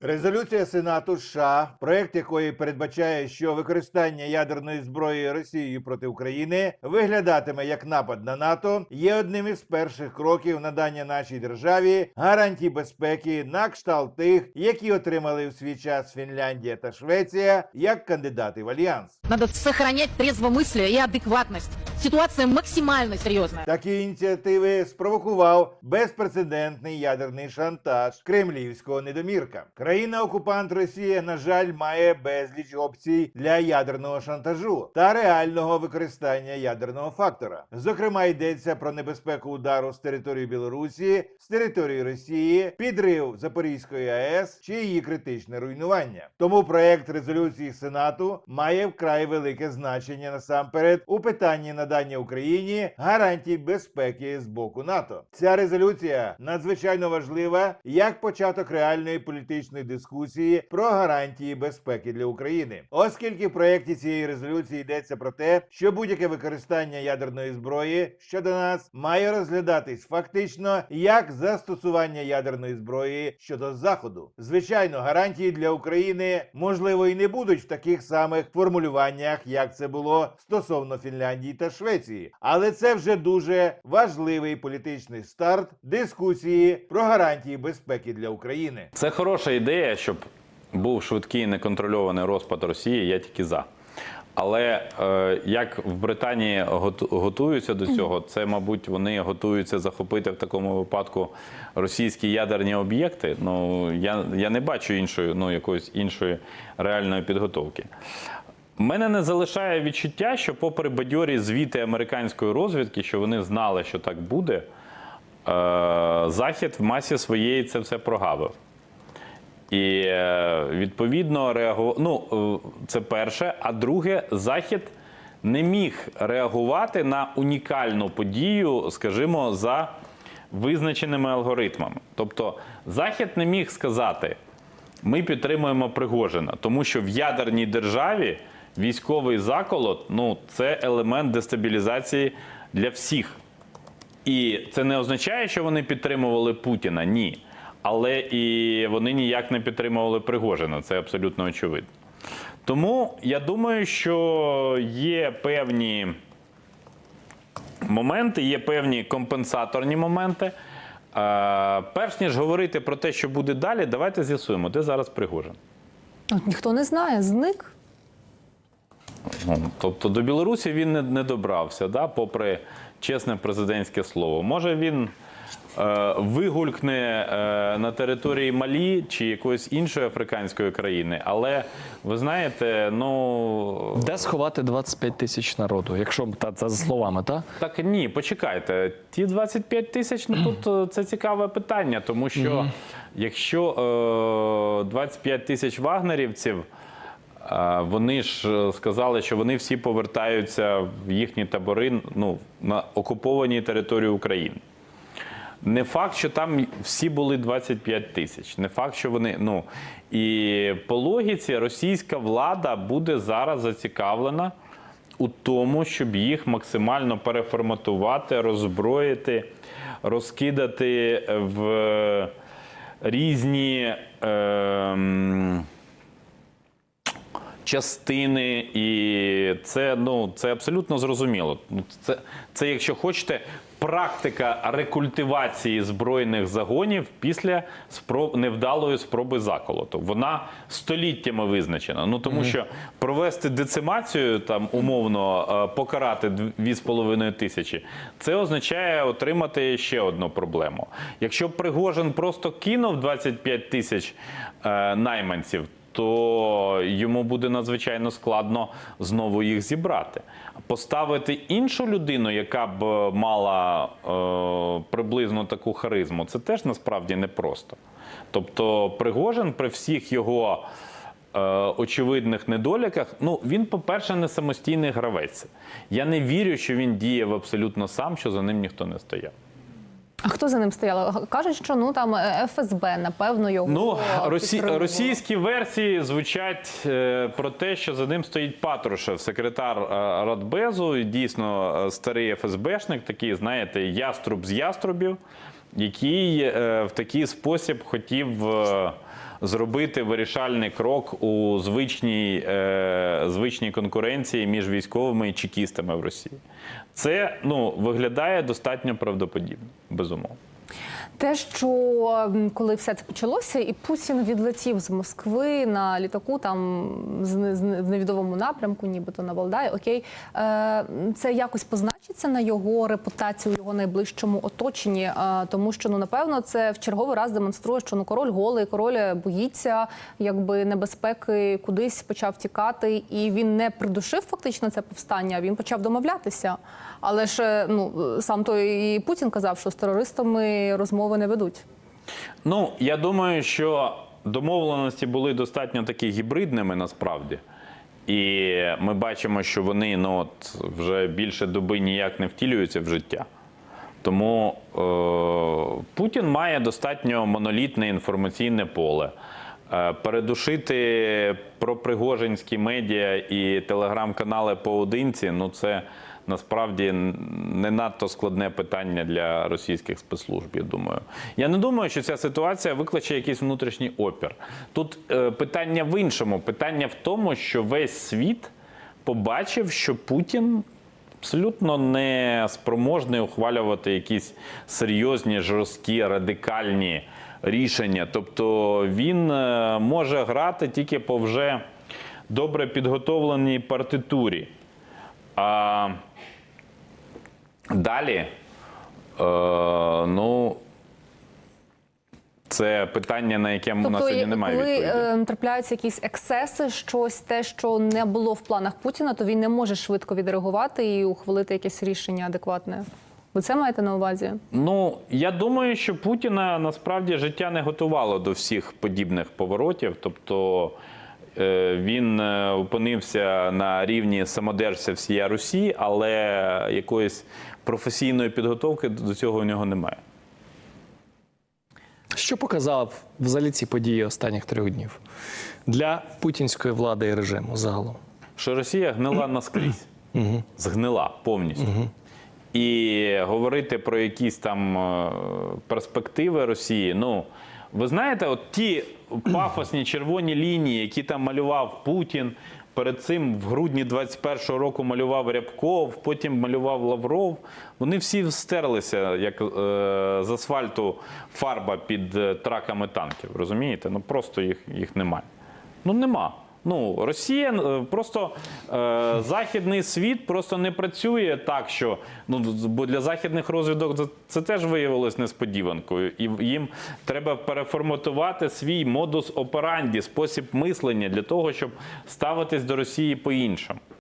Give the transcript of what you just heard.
Резолюція Сенату США, проект якої передбачає, що використання ядерної зброї Росією проти України виглядатиме як напад на НАТО, є одним із перших кроків надання нашій державі гарантій безпеки на кшталт тих, які отримали в свій час Фінляндія та Швеція як кандидати в альянс. Надо сохранять трезвомыслие и адекватность. Ситуация максимально серьезная. Такі ініціативи спровокував безпрецедентний ядерний шантаж кремлівського недомірка. Країна-окупант Росія, на жаль, має безліч опцій для ядерного шантажу та реального використання ядерного фактора. Зокрема, йдеться про небезпеку удару з території Білорусі, з території Росії, підрив Запорізької АЕС чи її критичне руйнування. Тому проект резолюції Сенату має вкрай велике значення насамперед у питанні надання Україні гарантій безпеки з боку НАТО. Ця резолюція надзвичайно важлива як початок реальної політичної дискусії про гарантії безпеки для України, оскільки в проєкті цієї резолюції йдеться про те, що будь-яке використання ядерної зброї щодо нас має розглядатись фактично як застосування ядерної зброї щодо заходу. Звичайно, гарантії для України можливо і не будуть в таких самих формулюваннях, як це було стосовно Фінляндії та Швеції, але це вже дуже важливий політичний старт дискусії про гарантії безпеки для України. Це хороша ідея, щоб був швидкий неконтрольований розпад Росії. Я тільки за. Але е, як в Британії готу- готуються до цього, це, мабуть, вони готуються захопити в такому випадку російські ядерні об'єкти. Ну я, я не бачу іншої, ну якоїсь іншої реальної підготовки. Мене не залишає відчуття, що, попри бадьорі звіти американської розвідки, що вони знали, що так буде, е, Захід в масі своєї це все прогавив. І е, відповідно реагував. Ну, е, це перше. А друге, Захід не міг реагувати на унікальну подію, скажімо, за визначеними алгоритмами. Тобто, Захід не міг сказати, ми підтримуємо Пригожина, тому що в ядерній державі військовий заколот ну, це елемент дестабілізації для всіх. І це не означає, що вони підтримували Путіна. Ні. Але і вони ніяк не підтримували Пригожина. Це абсолютно очевидно. Тому я думаю, що є певні моменти, є певні компенсаторні моменти. Перш ніж говорити про те, що буде далі, давайте з'ясуємо, де зараз Пригожин. Ніхто не знає, зник. Тобто до Білорусі він не, не добрався, да, попри чесне президентське слово. Може він е, вигулькне е, на території Малі чи якоїсь іншої африканської країни, але ви знаєте, ну Де сховати 25 тисяч народу, якщо та, це за словами, так? так ні, почекайте. Ті 25 тисяч, ну тут е, це цікаве питання, тому що якщо е, 25 тисяч вагнерівців. Вони ж е, сказали, що вони всі повертаються в їхні табори ну, на окупованій території України. Не факт, що там всі були 25 тисяч. Не факт, що вони. Ну і по логіці російська влада буде зараз зацікавлена у тому, щоб їх максимально переформатувати, роззброїти, розкидати в різні. ем, частини, і це ну це абсолютно зрозуміло. Ну, Це, це, якщо хочете, практика рекультивації збройних загонів після спроб невдалої спроби заколоту. Вона століттями визначена. Ну тому що провести децимацію, там умовно е, покарати 2,5 тисячі, це означає отримати ще одну проблему. Якщо Пригожин просто кинув 25 тисяч е, найманців то йому буде надзвичайно складно знову їх зібрати. Поставити іншу людину, яка б мала е, приблизно таку харизму, це теж насправді непросто. Тобто, Пригожин при всіх його е, очевидних недоліках, ну він, по-перше, не самостійний гравець. Я не вірю, що він діяв абсолютно сам, що за ним ніхто не стояв. А хто за ним стояв? Кажуть, що ну там е, ФСБ, напевно, його Ну, росі... російські версії звучать е, про те, що за ним стоїть Патрушев, секретар е, Радбезу, і дійсно е, старий ФСБшник, такий, знаєте, яструб з яструбів, який е, в такий спосіб хотів е, зробити вирішальний крок у звичній, е, звичній конкуренції між військовими і чекістами в Росії. Це ну, виглядає достатньо правдоподібно, безумовно. Те, що коли все це почалося, і Путін відлетів з Москви на літаку, там в невідомому напрямку, нібито на Валдай, окей, е, це якось позначиться на його репутацію, його найближчому оточенні, е, тому що ну напевно це в черговий раз демонструє, що ну король голий, король боїться, якби небезпеки кудись почав тікати, і він не придушив фактично це повстання. Він почав домовлятися. Але ж е, ну сам той і Путін казав, що з терористами розмови не ведуть. Ну, я думаю, що домовленості були достатньо такі гібридними насправді. І ми бачимо, що вони ну, от, вже більше доби ніяк не втілюються в життя. Тому е, Путін має достатньо монолітне інформаційне поле. Е, передушити пропригожинські медіа і телеграм-канали поодинці ну це насправді не надто складне питання для російських спецслужб. Я думаю. Я не думаю, що ця ситуація викличе якийсь внутрішній опір. Тут е, питання в іншому. Питання в тому, що весь світ побачив, що Путін абсолютно не спроможний ухвалювати якісь серйозні, жорсткі, радикальні рішення. Тобто він е, може грати тільки по вже добре підготовленій партитурі. А далі, е, ну, це питання, на яке у нас Тобто, сьогодні немає коли відповіді. е, трапляються якісь ексеси, щось те, що не було в планах Путіна, то він не може швидко відреагувати і ухвалити якесь рішення адекватне. Ви це маєте на увазі? Ну, я думаю, що Путіна насправді життя не готувало до всіх подібних поворотів. Тобто він е, опинився на рівні самодержця всієї Русі, але якоїсь професійної підготовки до цього у нього немає. Що показав взагалі ці події останніх трьох днів для путінської влади і режиму загалом? Що Росія гнила наскрізь, згнила повністю. І говорити про якісь там е, перспективи Росії. Ну, ви знаєте, от ті пафосні червоні лінії, які там малював Путін. Перед цим в грудні 21-го року малював Рябков, потім малював Лавров. Вони всі стерлися, як е, з асфальту фарба під е, траками танків. Розумієте? Ну просто їх, їх немає. Ну нема. Ну, Росія е, просто е, західний світ просто не працює так, що ну бо для західних розвідок це, це теж виявилось несподіванкою, і їм треба переформатувати свій модус операнді, спосіб мислення для того, щоб ставитись до Росії по-іншому.